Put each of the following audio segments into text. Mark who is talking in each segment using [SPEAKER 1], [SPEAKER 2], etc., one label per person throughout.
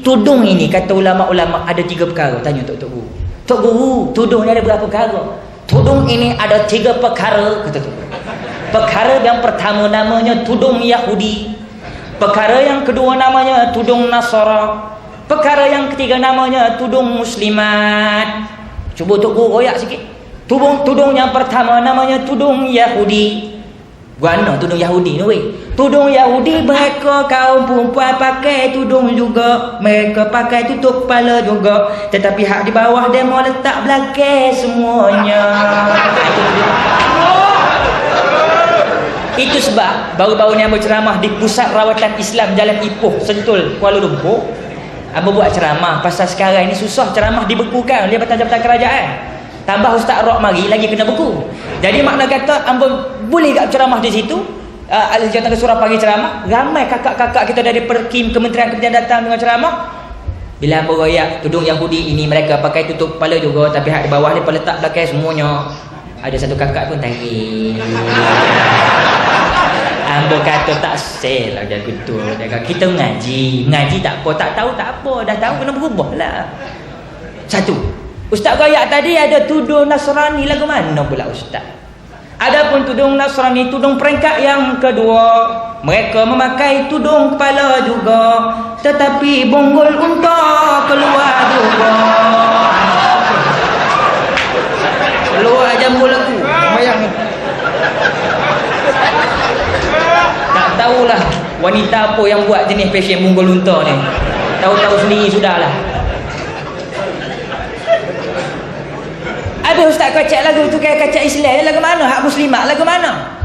[SPEAKER 1] tudung ini kata ulama-ulama ada tiga perkara. Tanya tok tok guru tok guru tudung ni ada berapa perkara? Tudung ini ada tiga perkara kata tu perkara yang pertama namanya tudung Yahudi. Perkara yang kedua namanya tudung Nasara. Perkara yang ketiga namanya tudung Muslimat. Cuba tok guru royak sikit. Tudung tudung yang pertama namanya tudung Yahudi Guana tudung Yahudi ni weh. Tudung Yahudi mereka kaum perempuan pakai tudung juga. Mereka pakai tutup kepala juga. Tetapi hak di bawah dia mau letak belakang semuanya. Itu sebab baru-baru ni Ambo ceramah di pusat rawatan Islam Jalan Ipoh, Sentul, Kuala Lumpur. Ambo buat ceramah pasal sekarang ini susah ceramah dibekukan oleh Jabatan-Jabatan Kerajaan. Tambah Ustaz Rok mari lagi kena beku. Jadi makna kata ambo boleh tak ceramah di situ? Uh, Ahli Jabatan Surah pagi ceramah, ramai kakak-kakak kita dari Perkim Kementerian Kementerian datang dengan ceramah. Bila ambo royak tudung Yahudi ini mereka pakai tutup kepala juga tapi hak di bawah ni letak belakang semuanya. Ada satu kakak pun tarik. Ambo kata tak sel lah dia. Dia kata kita ngaji, ngaji tak apa, tak tahu tak apa, dah tahu kena berubah lah. Satu. Ustaz Gayak tadi ada tudung Nasrani lagu mana pula Ustaz? Adapun tudung Nasrani, tudung peringkat yang kedua, mereka memakai tudung kepala juga, tetapi bonggol unta keluar juga. Keluar jambul aku, bayang. Tak tahulah wanita apa yang buat jenis fashion bonggol unta ni. Tahu-tahu sendiri sudahlah. Ada ustaz kacak lagu tu kayak kacak Islam lagu mana? Hak muslimat lagu mana?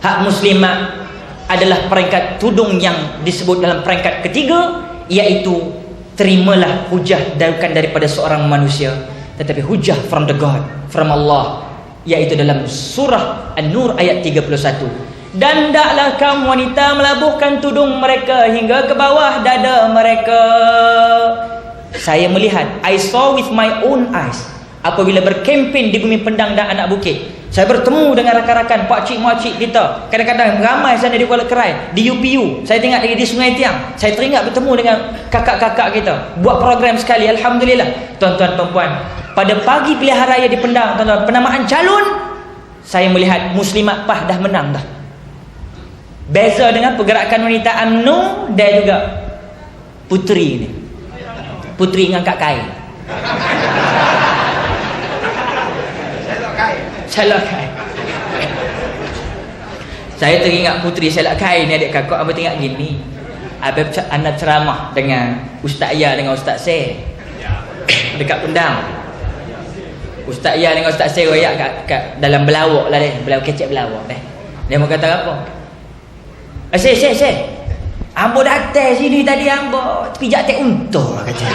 [SPEAKER 1] Hak muslimat adalah peringkat tudung yang disebut dalam peringkat ketiga iaitu terimalah hujah bukan daripada seorang manusia tetapi hujah from the God from Allah iaitu dalam surah An-Nur ayat 31 dan taklah kaum wanita melabuhkan tudung mereka hingga ke bawah dada mereka saya melihat I saw with my own eyes apabila berkempen di bumi pendang dan anak bukit saya bertemu dengan rakan-rakan pak cik mak cik kita. Kadang-kadang ramai sana di Kuala Kerai di UPU saya tengok lagi di Sungai Tiang. Saya teringat bertemu dengan kakak-kakak kita. Buat program sekali Alhamdulillah. Tuan-tuan perempuan pada pagi pilihan raya di Pendang tuan-tuan penamaan calon saya melihat Muslimat PAH dah menang dah. Beza dengan pergerakan wanita UMNO dan juga puteri ni. Puteri ngangkat kain Salak kain Saya teringat puteri salak kain ni adik kakak Abang tengok gini? Abang anak ceramah dengan Ustaz Ya dengan Ustaz Se Dekat Pendang. Ustaz Ya dengan Ustaz Se royak kat, kat dalam belawak lah deh Belawak kecek belawak deh Dia mau kata apa? Eh Se Se Se Ambo datang sini tadi ambo pijak tek unta kata.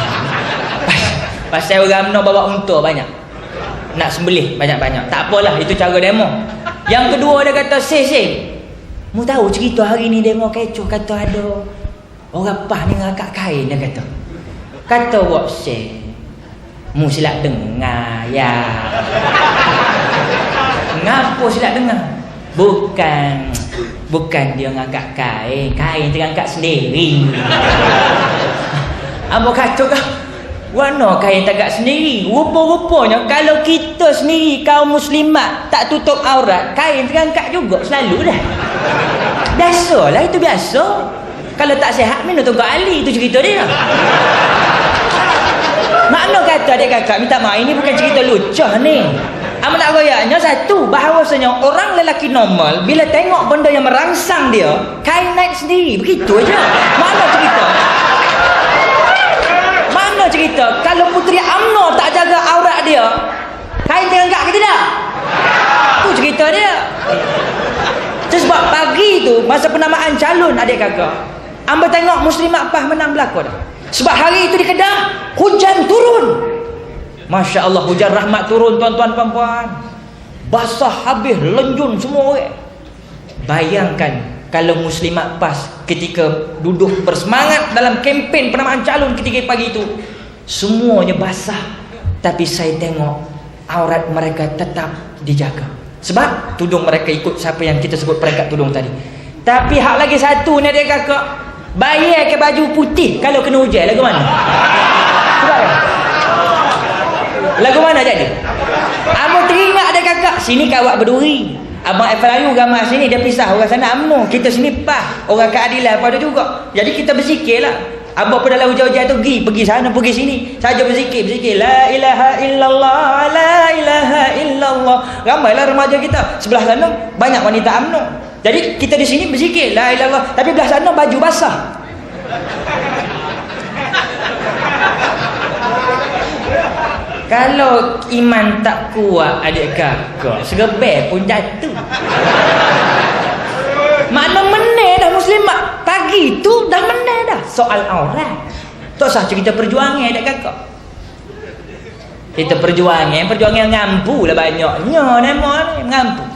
[SPEAKER 1] Pasal orang no bawa unta banyak nak sembelih banyak-banyak. Tak apalah, itu cara demo. Yang kedua dia kata, "Seh, seh. Mu tahu cerita hari ni demo kecoh kata ada orang pah ni ngakak kain dia kata. Kata wak seh. Mu silap dengar ya. Ngapo silap dengar? Bukan bukan dia ngangkat kain, kain dia ngangkat sendiri. Ambo kata kau Warna kain tagak sendiri. Rupa-rupanya Kalau kita sendiri Kaum muslimat Tak tutup aurat Kain terangkat juga Selalu dah. Biasalah itu biasa. Kalau tak sihat Mana tunggu Ali Itu cerita dia. Makna kata adik kakak Minta maaf Ini bukan cerita lucu ni. Amat nak goyaknya Satu Bahawasanya Orang lelaki normal Bila tengok benda yang merangsang dia Kain naik sendiri. Begitu aja. Mana cerita mana cerita kalau puteri UMNO tak jaga aurat dia kain terangkat ke tidak tu cerita dia itu sebab pagi tu penamaan calon adik kakak. Amba tengok muslimat PAH menang belakang sebab hari itu di Kedah hujan turun. Masya Allah hujan rahmat turun tuan-tuan perempuan basah habis lenjun semua orang. Bayangkan kalau muslimat PAS ketika duduk bersemangat dalam kempen penamaan calon ketika pagi itu semuanya basah. Tapi saya tengok aurat mereka tetap dijaga. Sebab tudung mereka ikut siapa yang kita sebut peringkat tudung tadi tapi hak lagi satu ni dia kakak. Bayar ke baju putih kalau kena hujan lagu mana? Cuba kan? lagu mana jadi Abang teringat ada kakak. Sini kawat berduri. Abang Efrayu gambar sini dia pisah orang sana. Amno kita sini pah. Orang keadilan pada juga. Jadi kita berzikir lah. Abang pun dalam hujan-hujan tu pergi pergi sana pergi sini. Saja berzikir berzikir. La ilaha illallah la ilaha illallah. Ramailah remaja kita. Sebelah sana banyak wanita amno jadi kita di sini berzikir la ilaha illallah tapi belah sana baju basah Kalau iman tak kuat adik kakak, segebel pun jatuh. Mana meneh dah muslimat. Pagi tu dah meneh dah. Soal aurat. Tak usah cerita perjuangan adik kakak. Kita perjuangan, perjuangan ngampu lah banyaknya nama ni, ngampu.